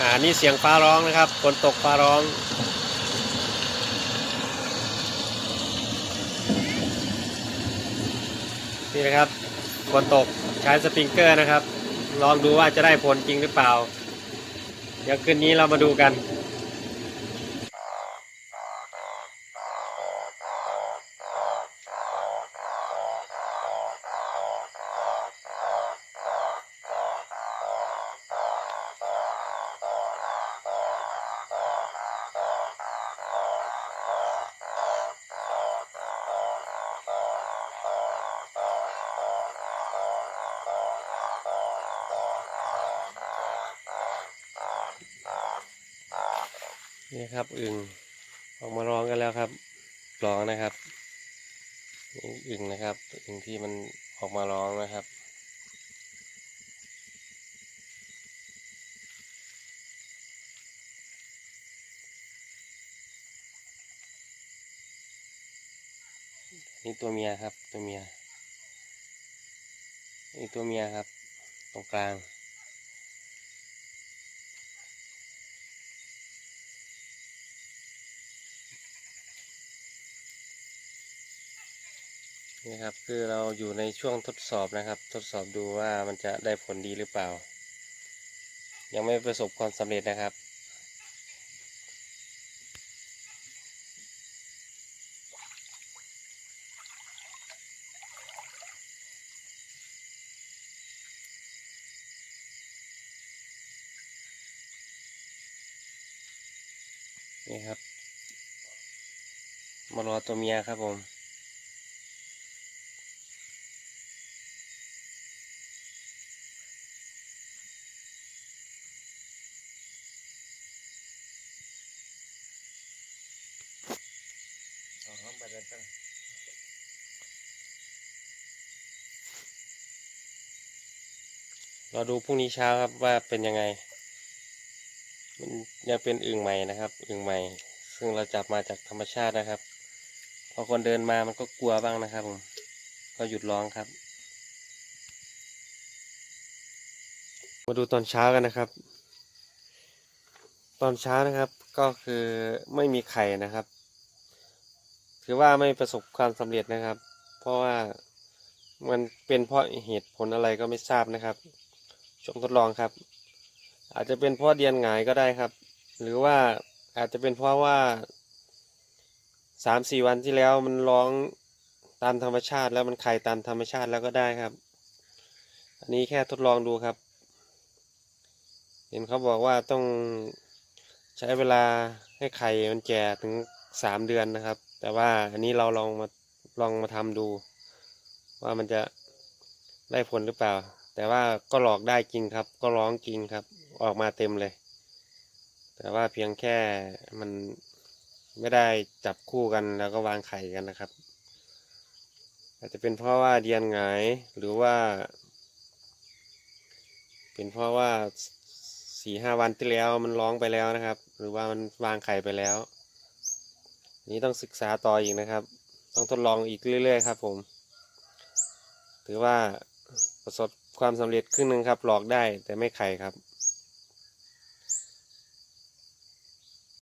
อ่านี่เสียงฟ้าร้องนะครับฝนตกฟ้าร้องนี่นะครับฝนตกใช้สปริงเกอร์นะครับ ลองดูว่าจะได้ผลจริงหรือเปล่า เดี๋ยวคืนนี้เรามาดูกัน นี่ครับอึ่งออกมาร้องกันแล้วครับร้องนะครับอึ่งนะครับอึ่งที่มันออกมาร้องนะครับนี่ตัวเมียครับตัวเมียนี่ตัวเมียครับ ตรงกลาง นี่ครับคือเราอยู่ในช่วงทดสอบนะครับ ทดสอบดูว่ามันจะได้ผลดีหรือเปล่า ยังไม่ประสบความสำเร็จนะครับนี่ครับมารอตัวเมียครับผม เราดูพรุ่งนี้เช้าครับว่าเป็นยังไง มันยังเป็นอึ่งใหม่นะครับ อึ่งใหม่ ซึ่งเราจับมาจากธรรมชาตินะครับ พอคนเดินมามันก็กลัวบ้างนะครับผมก็หยุดร้องครับ มาดูตอนเช้ากันนะครับ ตอนเช้านะครับก็คือไม่มีไข่นะครับ ถือว่าไม่ประสบความสำเร็จนะครับ เพราะว่ามันเป็นเพราะเหตุผลอะไรก็ไม่ทราบนะครับ ช่วงทดลองครับ อาจจะเป็นเพราะเดียนหงายก็ได้ครับ หรือว่าอาจจะเป็นเพราะว่าสามสี่วันที่แล้วมันร้องตามธรรมชาติแล้วมันไข่ตามธรรมชาติแล้วก็ได้ครับ อันนี้แค่ทดลองดูครับ เห็นเขาบอกว่าต้องใช้เวลาให้ไข่มันแก่ถึง สามเดือนนะครับ แต่ว่าอันนี้เราลองมาลองมาทำดู ว่ามันจะได้ผลหรือเปล่า แต่ว่าก็หลอกได้จริงครับ ก็ร้องจริงครับ ออกมาเต็มเลย แต่ว่าเพียงแค่มันไม่ได้จับคู่กันแล้วก็วางไข่กันนะครับ อาจจะเป็นเพราะว่าเดียนหงายหรือว่า เป็นเพราะว่าสี่ห้าวันที่แล้วมันร้องไปแล้วนะครับ หรือว่ามันวางไข่ไปแล้ว นี้ต้องศึกษาต่ออีกนะครับ ต้องทดลองอีกเรื่อย ๆ ครับ ผม ถือว่าประสบความสำเร็จครึ่งหนึ่งครับ หลอกได้แต่ไม่ไข่ครับ